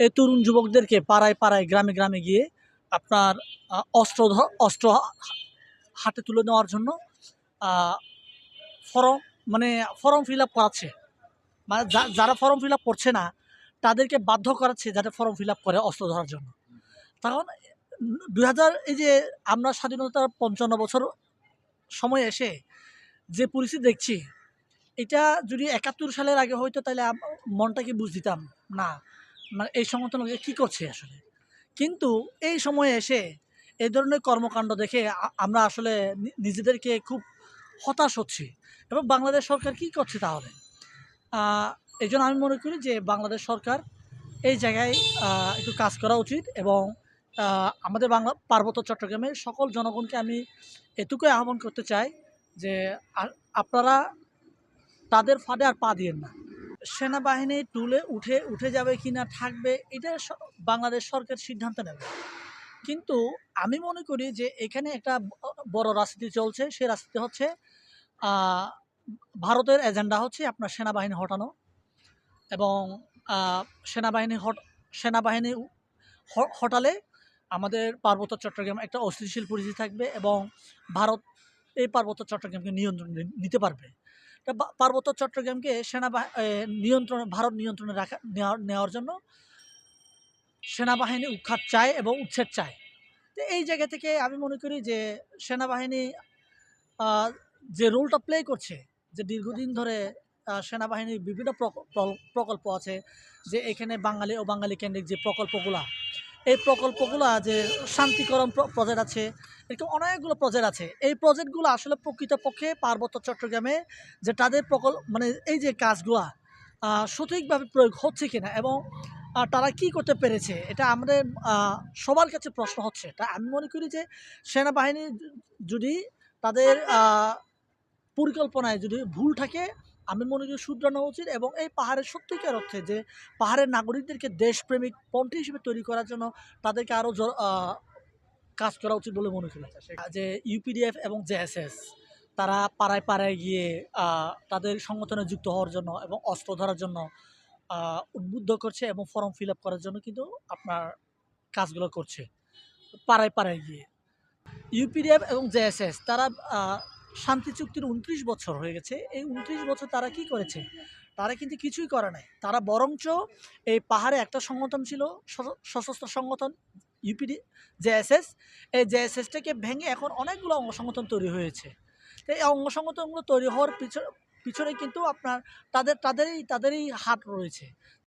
এই তরুণ যুবকদেরকে পাড়ায় পাড়ায়, গ্রামে গ্রামে গিয়ে আপনার অস্ত্র অস্ত্র হাতে তুলে নেওয়ার জন্য ফর্ম মানে ফর্ম ফিল আপ করাচ্ছে। মানে যারা ফর্ম ফিল আপ করছে না, তাদেরকে বাধ্য করাচ্ছে যাতে ফর্ম ফিল আপ করে অস্ত্র ধরার জন্য। তখন দুই হাজার, এই যে আমরা স্বাধীনতার পঞ্চান্ন বছর সময় এসে যে পরিস্থিতি দেখছি, এটা যদি একাত্তর সালের আগে হয়তো তাহলে মনটাকে বুঝ দিতাম? না। মানে এই সংগঠন কী করছে আসলে? কিন্তু এই সময়ে এসে এই ধরনের কর্মকাণ্ড দেখে আমরা আসলে নিজেদেরকে খুব হতাশ হচ্ছি। এবং বাংলাদেশ সরকার কি করছে তাহলে? এই জন্য আমি মনে করি যে বাংলাদেশ সরকার এই জায়গায় একটু কাজ করা উচিত এবং আমাদের বাংলা, পার্বত্য চট্টগ্রামের সকল জনগণকে আমি এটুকুই আহ্বান করতে চাই যে আপনারা তাদের ফাঁদে আর পা দিয়েন না। সেনাবাহিনী টুলে উঠে উঠে যাবে কি না থাকবে, এটা বাংলাদেশ সরকার সিদ্ধান্ত নেবে। কিন্তু আমি মনে করি যে এখানে একটা বড় রাজনীতি চলছে, সেই রাজনীতি হচ্ছে ভারতের এজেন্ডা হচ্ছে আপনার সেনাবাহিনী হটানো এবং সেনাবাহিনী হট, সেনাবাহিনী হটালে আমাদের পার্বত্য চট্টগ্রাম একটা অস্থিতিশীল পরিস্থিতি থাকবে এবং ভারত এই পার্বত্য চট্টগ্রামকে নিয়ন্ত্রণ নিতে পারবে। পার্বত্য চট্টগ্রামকে সেনাবাহিনী নিয়ন্ত্রণ, ভারত নিয়ন্ত্রণে রাখা নেওয়ার জন্য সেনাবাহিনী উৎখাত চায় এবং উচ্ছেদ চায়। তো এই জায়গা থেকে আমি মনে করি যে সেনাবাহিনী যে রোলটা প্লে করছে, যে দীর্ঘদিন ধরে সেনাবাহিনীর বিভিন্ন প্রকল্প আছে, যে এখানে বাঙালি ও বাঙালি কেন্দ্রিক যে প্রকল্পগুলা এই প্রকল্পগুলো যে শান্তিকরণ প্রজেক্ট আছে, এরকম অনেকগুলো প্রজেক্ট আছে। এই প্রজেক্টগুলো আসলে প্রকৃতপক্ষে পার্বত্য চট্টগ্রামে যে তাদের প্রকল্প মানে এই যে কাজগুলা সঠিকভাবে প্রয়োগ হচ্ছে কিনা এবং তারা কি করতে পেরেছে, এটা আমাদের সবার কাছে প্রশ্ন হচ্ছে। তা আমি মনে করি যে সেনাবাহিনী যদি তাদের পরিকল্পনায় যদি ভুল থাকে আমি মনে করি শুধরানো উচিত এবং এই পাহাড়ের সত্যিকার অর্থে যে পাহাড়ের নাগরিকদেরকে দেশপ্রেমিক পন্থী হিসেবে তৈরি করার জন্য তাদেরকে আরও কাজ করা উচিত বলে মনে করি। যে ইউপিডিএফ এবং জেএসএস তারা পাড়ায় পাড়ায় গিয়ে তাদের সংগঠনে যুক্ত হওয়ার জন্য এবং অস্ত্র ধরার জন্য উদ্বুদ্ধ করছে এবং ফর্ম ফিল আপ করার জন্য কিন্তু আপনার কাজগুলো করছে। পাড়ায় পাড়ায় গিয়ে। ইউপিডিএফ এবং জেএসএস তারা শান্তি চুক্তির উনত্রিশ বছর হয়ে গেছে। এই উনত্রিশ বছর তারা কি করেছে? তারা কিন্তু কিছুই করে নাই। তারা বরঞ্চ এই পাহাড়ে একটা সংগঠন ছিল সশস্ত্র সংগঠন, ইউপিডি, জেএসএস। এই জেএসএসটাকে ভেঙে এখন অনেকগুলো অঙ্গ সংগঠন তৈরি হয়েছে। তো এই অঙ্গ সংগঠনগুলো তৈরি হওয়ার পিছনে পিছনে কিন্তু আপনার তাদের, তাদেরই তাদেরই হাত রয়েছে।